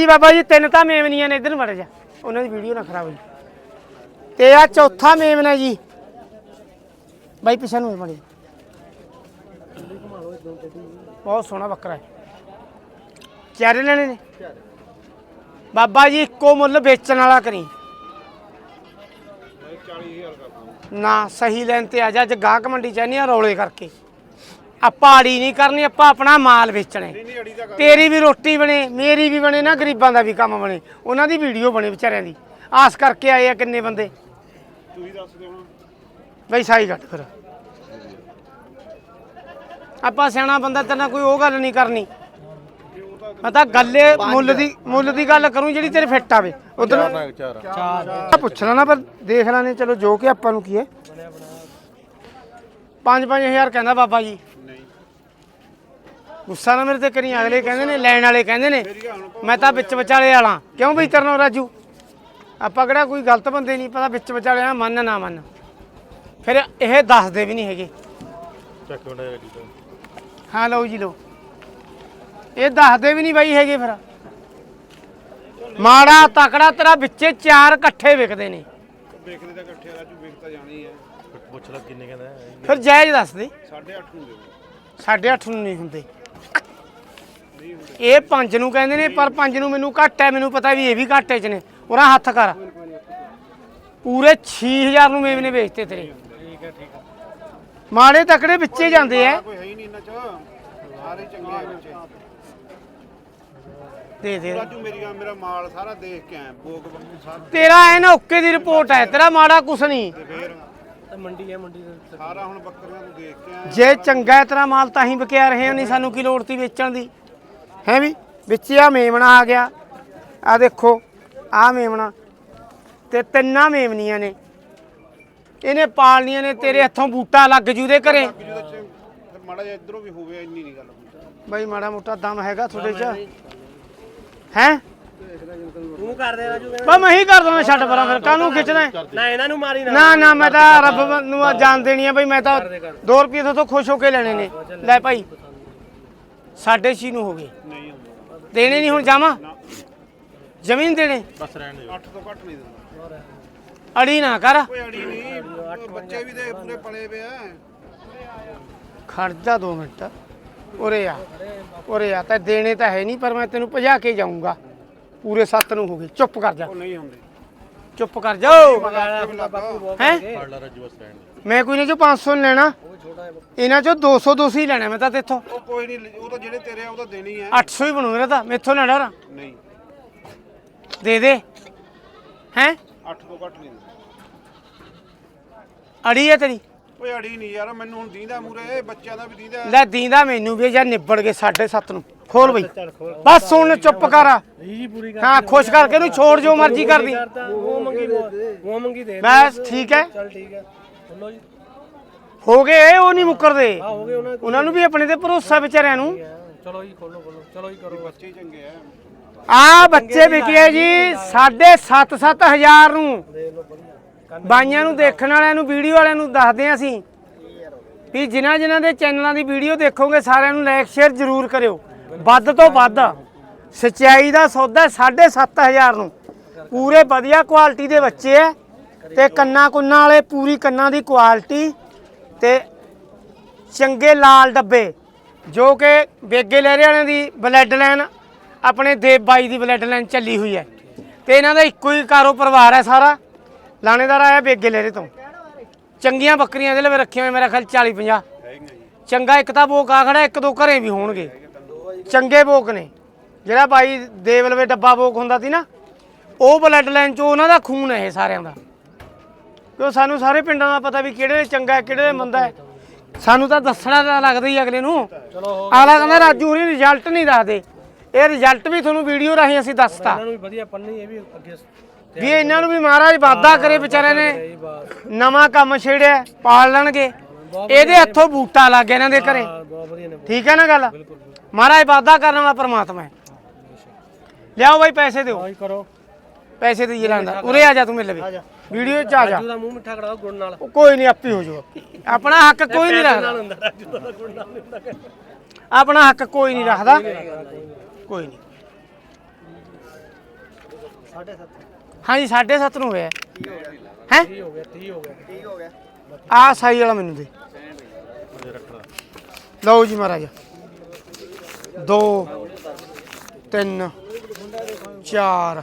ਜੀ ਬਾਬਾ ਜੀ, ਤਿੰਨ ਤਾਂ ਮੇਮਨੀਆਂ ਨੇ, ਇਧਰ ਵੜ ਜਾ। ਉਹਨਾਂ ਦੀ ਵੀਡੀਓ ਨਾ ਖਰਾਬ ਹੋਈ ਤੇ ਆ ਚੌਥਾ ਮੇਮਨਾ ਜੀ। ਬਾਈ, ਪਿਛਾ ਨੂੰ ਮੜੇ ਬਹੁਤ ਸੋਹਣਾ ਬੱਕਰਾ ਹੈ। ਚਾਰੇ ਲੈਣੇ ਨੇ? ਬਾਬਾ ਜੀ, ਇੱਕੋ ਮੁੱਲ ਵੇਚਣ ਵਾਲਾ ਕਰੀ। ਨਾ, ਸਹੀ ਲੈਣ ਤੇ ਆ ਜਾ, ਅੱਜ ਗਾਹਕ ਮੰਡੀ ਚ ਨਹੀਂ ਰੌਲੇ ਕਰਕੇ। ਆਪਾਂ ਆੜੀ ਨਹੀਂ ਕਰਨੀ ਆਪਾਂ ਆਪਣਾ ਮਾਲ ਵੇਚਣਾ। ਤੇਰੀ ਵੀ ਰੋਟੀ ਬਣੇ ਮੇਰੀ ਵੀ ਬਣੇ ਨਾ ਗਰੀਬਾਂ ਦਾ ਵੀ ਕੰਮ ਬਣੇ। ਉਹਨਾਂ ਦੀ ਵੀਡੀਓ ਬਣੇ ਵਿਚਾਰਿਆਂ ਦੀ। ਆਸ ਕਰਕੇ ਆਏ ਆ ਕਿੰਨੇ ਬੰਦੇ। ਤੁਸੀਂ ਦੱਸ ਦਿਓ ਹੁਣ। ਬਈ ਸਾਈ ਘੱਟ ਫਿਰ। ਆਪਾਂ ਸਿਆਣਾ ਬੰਦਾ ਤੇਰੇ ਨਾਲ ਕੋਈ ਉਹ ਗੱਲ ਨਹੀਂ ਕਰਨੀ। ਮੈਂ ਤਾਂ ਗੱਲੇ ਮੁੱਲ ਦੀ ਮੁੱਲ ਦੀ ਗੱਲ ਕਰੂੰ ਜਿਹੜੀ ਤੇਰੇ ਫਿੱਟ ਆਵੇ। ਉਧਰ ਚਾਰ ਪੁੱਛ ਲੈਣਾ ਪਰ ਦੇਖ ਲੈਣੇ ਚਲੋ ਜੋ ਕਿ ਆਪਾਂ ਨੂੰ ਕੀ ਹੈ। 5-5000 ਕਹਿੰਦਾ ਬਾਬਾ ਜੀ। ਗੁੱਸਾ ਨਾ ਮੇਰੇ ਤੇ ਕਰੀ। ਅਗਲੇ ਕਹਿੰਦੇ ਨੇ ਲੈਣ ਵਾਲੇ ਕਹਿੰਦੇ ਨੇ ਮੈਂ ਤਾਂ ਵਿੱਚ ਵਿਚਾਲੇ ਵਾਲਾ। ਕਿਉਂ ਬਈ ਤਰਨੋ ਰਾਜੂ? ਆਪਾਂ ਕਿਹੜਾ ਕੋਈ ਗਲਤ ਬੰਦੇ ਨਹੀਂ ਪਤਾ ਵਿੱਚ ਵਿਚਾਲੇ ਆ ਮੰਨ ਨਾ ਮੰਨ। ਫਿਰ ਇਹ ਦੱਸਦੇ ਵੀ ਨਹੀਂ ਹੈਗੇ। ਚੱਕ ਮਿੰਟ ਗੱਡੀ ਤੋਂ। ਹਾਂ ਲਓ ਜੀ ਲਓ। ਇਹ ਦੱਸਦੇ ਵੀ ਨਹੀਂ ਬਾਈ ਹੈਗੇ ਫਿਰ। ਮਾੜਾ ਤਕੜਾ ਤੇਰਾ ਵਿੱਚੇ ਚਾਰ ਇਕੱਠੇ ਵਿਕਦੇ ਨੇ। ਵੇਖਦੇ ਤਾਂ ਇਕੱਠੇ ਰਾਜੂ ਵੇਖਤਾ ਜਾਣੀ ਹੈ ਪੁੱਛ ਲੈ ਕਿੰਨੇ ਕਹਿੰਦਾ ਫਿਰ ਜਾਇਜ਼ ਦੱਸ ਦੇ। 8.5 ਨੂੰ ਦੇ ਸਾਢੇ ਅੱਠ ਨੂੰ ਨਹੀਂ ਹੁੰਦੇ। ਇਹ ਪੰਜ ਨੂੰ ਕਹਿੰਦੇ ਨੇ ਪਰ ਪੰਜ ਨੂੰ ਮੈਨੂੰ ਘੱਟ ਹੈ ਮੈਨੂੰ ਪਤਾ ਵੀ ਇਹ ਵੀ ਘਾਟੇ 'ਚ ਨੇ। ਉਹਦਾ ਹੱਥ ਕਰ। ਪੂਰੇ 6000 ਨੂੰ ਮੇਵ ਨੇ ਵੇਚਤੇ ਤੇਰੇ। ਠੀਕ ਹੈ ਠੀਕ ਹੈ ਮਾੜੇ ਤਕੜੇ ਵਿੱਚੇ ਜਾਂਦੇ ਐ। ਕੋਈ ਹੈ ਹੀ ਨਹੀਂ ਇਹਨਾਂ ਚ। ਸਾਰੇ ਚੰਗੇ ਆ ਦੇ ਦੇ। ਰਾਜੂ ਮੇਰੀ ਮੇਰਾ ਮਾਲ ਸਾਰਾ ਦੇਖ ਕੇ ਆਇਆ ਬੰਬੂ ਸਾਰਾ। ਤੇਰਾ ਐ ਨਾ ਓਕੇ ਦੀ ਰਿਪੋਰਟ ਹੈ ਤੇਰਾ ਮਾੜਾ ਕੁਛ ਨਹੀਂ। ਤੇ ਫੇਰ? ਮੰਡੀ ਹੈ ਮੰਡੀ ਦੇ ਸਾਰਾ ਹੁਣ ਬੱਕਰੀਆਂ ਨੂੰ ਦੇਖ ਕੇ ਆਇਆ। ਜੇ ਚੰਗਾ ਹੈ ਤੇਰਾ ਮਾਲ ਤਾਂ ਹੀ ਵਿਕਿਆ ਰਹੇ ਹੋ ਨਹੀਂ ਸਾਨੂੰ ਕੀ ਲੋੜ ਤੀ ਵੇਚਣ ਦੀ। ਹੈ ਵੀ? ਵਿੱਚ ਆ ਮੇਮਣਾ ਆ ਗਿਆ। ਆ ਦੇਖੋ ਆ ਮੇਮਣਾ। ਤੇ ਤਿੰਨਾਂ ਮੇਮਨੀਆਂ ਨੇ। ਇਹਨੇ ਪਾਲਣੀਆਂ ਨੇ ਤੇਰੇ ਹੱਥੋਂ ਬੂਟਾ ਲੱਗ ਜੂ ਦੇ ਘਰੇ। ਮਾੜਾ ਜਿਹਾ ਇਧਰੋਂ ਵੀ ਹੋਵੇ ਇੰਨੀ ਨਹੀਂ ਗੱਲ ਬਈ ਮਾੜਾ ਮੋਟਾ ਦਮ ਹੈਗਾ ਤੁਹਾਡੇ 'ਚ। ਹੈ? ਤੂੰ ਕਰਦੇ ਰਾਜੂ ਬਾ ਮੈਂ ਹੀ ਕਰ ਦਵਾਂ ਛੱਡ ਪਰਾਂ ਫਿਰ। ਕਾਹਨੂੰ ਖਿੱਚਦਾ ਹੈ? ਨਾ ਇਹਨਾਂ ਨੂੰ ਮਾਰੀ ਨਾ। ਨਾ ਨਾ ਮੈਂ ਤਾਂ ਰੱਬ ਨੂੰ ਆ ਜਾਣ ਦੇਣੀ ਆ ਬਈ ਮੈਂ ਤਾਂ 2 ਰੁਪਏ ਤੋਂ ਖੁਸ਼ ਹੋ ਕੇ ਲੈਣੇ ਨੇ। ਲੈ ਭਾਈ। ਸਾਢੇ ਛੇ ਨੂੰ ਹੋ ਗਏ। ਨਹੀਂ ਹੁੰਦਾ ਦੇਣੇ ਨਹੀਂ ਹੁਣ ਜਾਵਾਂ ਜ਼ਮੀਨ ਦੇਣੇ? ਬਸ ਰਹਿਣ ਦਿਓ। 8 ਤੋਂ ਘੱਟ ਨਹੀਂ ਦਿੰਦਾ। ਅੜੀ ਨਾ ਕਰ। ਕੋਈ ਅੜੀ ਨਹੀਂ ਬੱਚੇ ਵੀ ਦੇ ਪੂਰੇ ਪਲੇ ਪਏ ਆ। ਖੜ ਜਾ 2 ਮਿੰਟ। ਉਰੇ ਆ ਉਰੇ ਆ ਤਾਂ ਦੇਣੇ ਤਾਂ ਹੈ ਨਹੀਂ ਪਰ ਮੈਂ ਤੈਨੂੰ ਭਜਾ ਕੇ ਜਾਊਂਗਾ। ਪੂਰੇ 7 ਨੂੰ ਹੋ ਗਏ। ਚੁੱਪ ਕਰ ਜਾ। ਉਹ ਨਹੀਂ ਹੁੰਦੇ। ਚੁੱਪ ਕਰ ਜਾਓ ਬਾਪੂ ਹੈ? ਫੜ ਲਾ ਰਾਜੂ ਬਸ ਰਹਿਣ ਦੇ ਮੈਂ ਕੋਈ ਨਾ ਜੋ 500 ਨੀ ਲੈਣਾ। ਇਹਨਾਂ ਚੋਂ 200 200 ਹੀ ਲੈਣਾ ਮੈਂ ਤਾਂ ਤੇਥੋਂ। ਉਹ ਕੋਈ ਨਹੀਂ ਉਹ ਤਾਂ ਜਿਹੜੇ ਤੇਰੇ ਆ ਉਹ ਤਾਂ ਦੇਣੀ ਹੈ 800 ਹੀ ਬਣੂ ਮੇਰਾ ਤਾਂ ਮੈਥੋਂ ਨਾ। ਡਰ ਨਹੀਂ। ਦੇ ਦੇ। ਹੈ? 8 ਤੋਂ ਘੱਟ ਨਹੀਂ ਅੜੀ ਹੈ ਤੇਰੀ। ਓਏ ਅੜੀ ਨਹੀਂ ਯਾਰ ਮੈਨੂੰ ਹੁਣ ਦੀਂਦਾ ਮੂਰੇ ਬੱਚਿਆਂ ਦਾ ਵੀ ਦੀਂਦਾ। ਲੈ ਦੀਂਦਾ ਮੈਨੂੰ ਵੀ ਜਾਂ ਨਿਬੜ ਗਏ 7.5 ਨੂੰ। ਖੋਲ ਬਈ। ਬਸ ਹੁਣ ਚੁੱਪ ਕਰ। ਜੀ ਪੂਰੀ ਕਰ ਹਾਂ ਖੁਸ਼ ਕਰਕੇ ਇਹਨੂੰ ਛੋੜ ਜੋ ਮਰਜ਼ੀ ਕਰਦੀ। ਉਹ ਮੰਗੀ ਉਹ ਮੰਗੀ ਦੇ ਬਸ ਠੀਕ ਹੈ। ਚਲ ਠੀਕ ਹੈ। ਜੀ। ਹੋ ਗਏ ਉਹ ਨਹੀਂ ਮੁੱਕਰਦੇ। ਆ ਹੋ ਗਏ ਉਹਨਾਂ ਉਹਨਾਂ ਨੂੰ ਵੀ ਆਪਣੇ ਤੇ ਭਰੋਸਾ ਵਿਚਾਰਿਆਂ ਨੂੰ। ਚਲੋ ਜੀ ਖੋਲੋ ਖੋਲੋ ਚਲੋ ਜੀ ਕਰੋ ਬੱਚੇ ਹੀ ਚੰਗੇ ਆ। ਆ ਬੱਚੇ ਵਿਕਿਆ ਜੀ 7.5 7000 ਨੂੰ। ਦੇ ਲੋ ਵਧੀਆ। ਬਾਈਆਂ ਨੂੰ ਦੇਖਣ ਵਾਲਿਆਂ ਨੂੰ ਵੀਡੀਓ ਵਾਲਿਆਂ ਨੂੰ ਦੱਸਦੇ ਹਾਂ ਅਸੀਂ। ਵੀ ਜਿਨ੍ਹਾਂ ਜਿਨ੍ਹਾਂ ਦੇ ਚੈਨਲਾਂ ਦੀ ਵੀਡੀਓ ਦੇਖੋਗੇ ਸਾਰਿਆਂ ਨੂੰ ਲਾਈਕ ਸ਼ੇਅਰ ਜ਼ਰੂਰ ਕਰਿਓ। ਵੱਧ ਤੋਂ ਵੱਧ। ਸਚਾਈ ਦਾ ਸੌਦਾ 7500 ਨੂੰ। ਪੂਰੇ ਵਧੀਆ ਕੁਆਲਿਟੀ ਦੇ ਬੱਚੇ ਐ ਤੇ ਕੰਨਾ ਕੁੰਨਾ ਵਾਲੇ ਪੂਰੀ ਕੰਨਾਂ ਦੀ ਕੁਆਲਿਟੀ ਤੇ ਚੰਗੇ ਲਾਲ ਡੱਬੇ, ਜੋ ਕਿ ਬੇਗੇ ਲਹਿਰੇ ਵਾਲਿਆਂ ਦੀ ਬਲੱਡ ਲਾਈਨ, ਆਪਣੇ ਦੇਵ ਬਾਈ ਦੀ ਬਲੱਡ ਲਾਈਨ ਚੱਲੀ ਹੋਈ ਹੈ। ਤੇ ਇਹਨਾਂ ਦਾ ਇੱਕੋ ਹੀ ਕਾਰੋ ਪਰਿਵਾਰ ਹੈ ਸਾਰਾ। ਲਾਣੇਦਾਰ ਆਇਆ ਬੇਗੇ ਲਹਿਰੇ ਤੋਂ। ਚੰਗੀਆਂ ਬੱਕਰੀਆਂ ਦੇ ਲਵੇ ਰੱਖੀਆਂ ਹੋਏ ਮੇਰਾ ਖਿਆਲ 40 50 ਚੰਗਾ ਇੱਕ ਤਾਂ ਬੋਕ ਆ ਖੜਾ, ਇੱਕ ਦੋ ਘਰੇ ਵੀ ਹੋਣਗੇ। ਚੰਗੇ ਬੋਕ ਨੇ। ਜਿਹੜਾ ਬਾਈ ਦੇਵਲਵੇ ਡੱਬਾ ਬੋਕ ਹੁੰਦਾ ਸੀ ਨਾ, ਉਹ ਬਲੱਡ ਲਾਈਨ ਚੋਂ ਉਹਨਾਂ ਦਾ ਖੂਨ ਹੈ ਇਹ ਸਾਰਿਆਂ ਦਾ। ਕਿਉਂ ਸਾਨੂੰ ਸਾਰੇ ਪਿੰਡਾਂ ਦਾ ਪਤਾ ਵੀ ਕਿਹੜੇ ਚੰਗਾ ਹੈ ਕਿਹੜੇ ਮੰਦਾ ਹੈ। ਸਾਨੂੰ ਤਾਂ ਦੱਸਣਾ ਤਾਂ ਲੱਗਦਾ ਹੀ ਅਗਲੇ ਨੂੰ। ਅਗਲਾ ਕਹਿੰਦਾ ਰਾਜੂ ਹੁਣੀ ਰਿਜ਼ਲਟ ਨਹੀਂ ਦੱਸਦੇ। ਇਹ ਰਿਜ਼ਲਟ ਵੀ ਤੁਹਾਨੂੰ ਵੀਡੀਓ ਰਾਹੀਂ ਅਸੀਂ ਦੱਸਤਾ। ਇਹਨਾਂ ਨੂੰ ਵੀ ਵਧੀਆ ਪੰਨੀ ਇਹ ਵੀ ਅੱਗੇ ਵੀ ਇਹਨਾਂ ਨੂੰ ਵੀ ਮਹਾਰਾਜ ਵਾਦਾ ਕਰੇ ਵਿਚਾਰਿਆਂ ਨੇ। ਨਵਾਂ ਕੰਮ ਛੇੜਿਆ ਪਾਲ ਲੈਣਗੇ। ਇਹਦੇ ਹੱਥੋਂ ਬੂਟਾ ਲੱਗ ਗਿਆ ਇਹਨਾਂ ਦੇ ਘਰੇ। ਹਾਂ, ਬਹੁਤ ਵਧੀਆ ਨੇ। ਠੀਕ ਹੈ ਨਾ ਗੱਲ? ਮਹਾਰਾਜ ਵਾਦਾ ਕਰਨ ਵਾਲਾ ਪਰਮਾਤਮਾ ਹੈ। ਲਿਆਓ ਬਾਈ ਪੈਸੇ ਦਿਓ। ਕਰੋ। ਪੈਸੇ ਦੇਈਏ ਲੈਂਦਾ ਉਰੇ ਆ ਜਾ ਤੂੰ ਮੇਰੇ ਲਵੇ ਵੀਡੀਓ ਚ ਆ ਜਾ। ਰਾਜੂ ਦਾ ਮੂੰਹ ਮਿੱਠਾ ਕਰਾਓ ਗੁੜ ਨਾਲ। ਉਹ ਕੋਈ ਨਹੀਂ ਆਪੇ ਹੋ ਜਾਊ ਆਪਣਾ ਹੱਕ ਕੋਈ ਨਹੀਂ ਰੱਖਦਾ। ਨਾਲ ਹੁੰਦਾ ਰਾਜੂ ਦਾ ਗੁੜ ਨਾਲ ਨਹੀਂ ਹੁੰਦਾ ਆਪਣਾ ਹੱਕ ਕੋਈ ਨਹੀਂ ਰੱਖਦਾ। ਕੋਈ ਨਹੀਂ। ਹਾਂਜੀ 7.5 ਨੂੰ ਹੋਇਆ। ਹੈ 30 ਹੋ? ਗਿਆ 30 ਹੋ ਗਿਆ। ਆ ਸਾਈ ਵਾਲਾ ਮੈਨੂੰ ਦੇ। ਲਓ ਜੀ ਮਹਾਰਾਜ। 2 3 4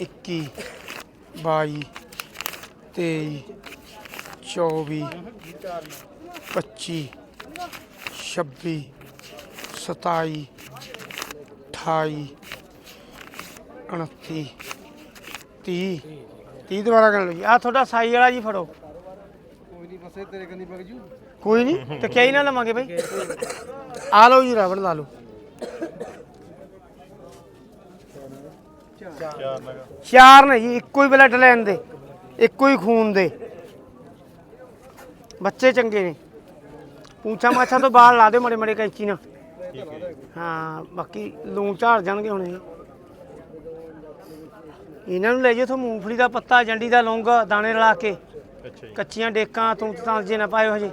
21 22 23 24 25 26 27 28 29 30 30 ਦੁਬਾਰਾ ਕਰ ਲਓ ਜੀ ਆ ਤੁਹਾਡਾ ਸਾਈ ਵਾਲਾ ਜੀ ਫੜੋ। ਕੋਈ ਨਹੀਂ, ਤੇ ਕਿਆ ਹੀ ਨਾ ਲਵਾਂਗੇ ਬਈ। ਆ ਲਓ ਜੀ ਰਬੜ ਲਾ ਲਓ। ਚਾਰ ਨੇ ਜੀ ਇੱਕੋ ਹੀ ਬਲੱਡ ਲੈਣ ਦੇ ਇੱਕੋ ਹੀ ਖੂਨ ਦੇ। ਬੱਚੇ ਚੰਗੇ ਨੇ। ਪੂਛਾ ਮਾਛਾ ਤੋਂ ਬਾਹਰ ਲਾ ਦੇ ਮੜੇ ਮੜੇ ਕੈਂਚੀ ਨਾਲ। ਹਾਂ ਬਾਕੀ ਲੂਣ ਝਾੜ ਜਾਣਗੇ ਹੁਣ ਇਹ। ਇਹਨਾਂ ਨੂੰ ਲੈ ਜਾਓ ਤੋਂ ਮੂੰਗਫਲੀ ਦਾ ਪੱਤਾ ਜੰਡੀ ਦਾ ਲੌਂਗ ਦਾਣੇ ਰਲਾ ਕੇ। ਕੱਚੀਆਂ ਡੇਕਾਂ ਤੂੰ ਤਾਂ ਜੇ ਨਾ ਪਾਇਓ ਹਜੇ।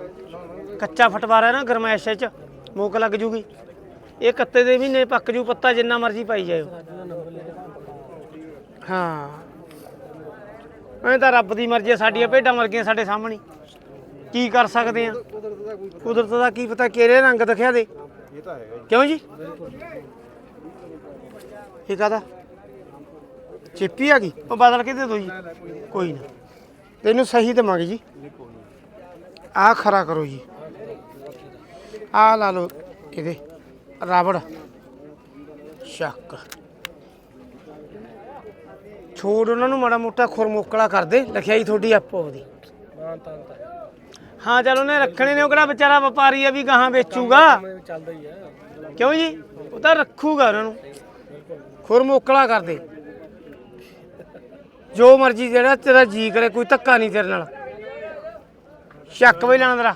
ਕੱਚਾ ਫਟਵਾਰਾ ਨਾ ਗਰਮੈਸ਼ ਚ ਮੋਕ ਲੱਗ ਜੂਗੀ। ਇਹ ਕੱਤੇ ਦੇ ਮਹੀਨੇ ਪੱਕ ਜੂ ਪੱਤਾ ਜਿੰਨਾ ਮਰਜ਼ੀ ਪਾਈ ਜਾਇਓ। ਹਾਂ। ਐਂ ਤਾਂ ਰੱਬ ਦੀ ਮਰਜ਼ੀ ਹੈ ਸਾਡੀਆਂ ਭੇਡਾਂ ਮਰ ਸਾਡੇ ਸਾਹਮਣੇ। ਕੀ ਕਰ ਸਕਦੇ ਆ? ਕੁਦਰਤ ਦਾ ਕੀ ਪਤਾ ਕਿਹੜੇ ਰੰਗ ਦਿਖਿਆ ਦੇ। ਇਹ ਤਾਂ ਹੈਗਾ ਕਿਉਂ ਜੀ? ਇਹ ਕਾਦਾ ਚਿੱਪੀ ਆ ਗਈ। ਉਹ ਬਦਲ ਕੇ ਦੇ ਦੋ ਜੀ। ਕੋਈ ਨਾ। ਤੈਨੂੰ ਸਹੀ ਦੇਵਾਂਗੇ ਜੀ। ਆ ਖਰਾ ਕਰੋ ਜੀ। ਆ ਲਾ ਲਓ ਇਹਦੇ। ਰਾਵੜ। ਸ਼ੱਕ। ਛੋੜ ਉਹਨਾਂ ਨੂੰ ਮਾੜਾ ਮੋਟਾ ਖੁਰਮੋਕਲਾ ਕਰਦੇ ਲਖਿਆਈ ਤੁਹਾਡੀ ਆਪੋ ਉਹਦੀ ਹਾਂ ਤਾਂ ਤਾਂ ਹਾਂ, ਚਲ ਉਹਨੇ ਰੱਖਣੇ ਨੇ, ਉਹ ਕਿਹੜਾ ਵਿਚਾਰਾ ਵਪਾਰੀ ਆ ਵੀ ਗਾਹਾਂ ਵੇਚੂਗਾ? ਚੱਲਦਾ ਹੀ ਹੈ ਕਿਉਂ ਜੀ? ਉਹ ਤਾਂ ਰੱਖੂਗਾ ਉਹਨਾਂ ਨੂੰ। ਖੁਰਮੋਕਲਾ ਕਰਦੇ ਜੋ ਮਰਜ਼ੀ ਜਿਹੜਾ ਤੇਰਾ ਜੀ ਕਰੇ, ਕੋਈ ਧੱਕਾ ਨਹੀਂ ਤੇਰੇ ਨਾਲ। ਸ਼ੱਕ ਵੀ ਲੈਣਾ ਤੇਰਾ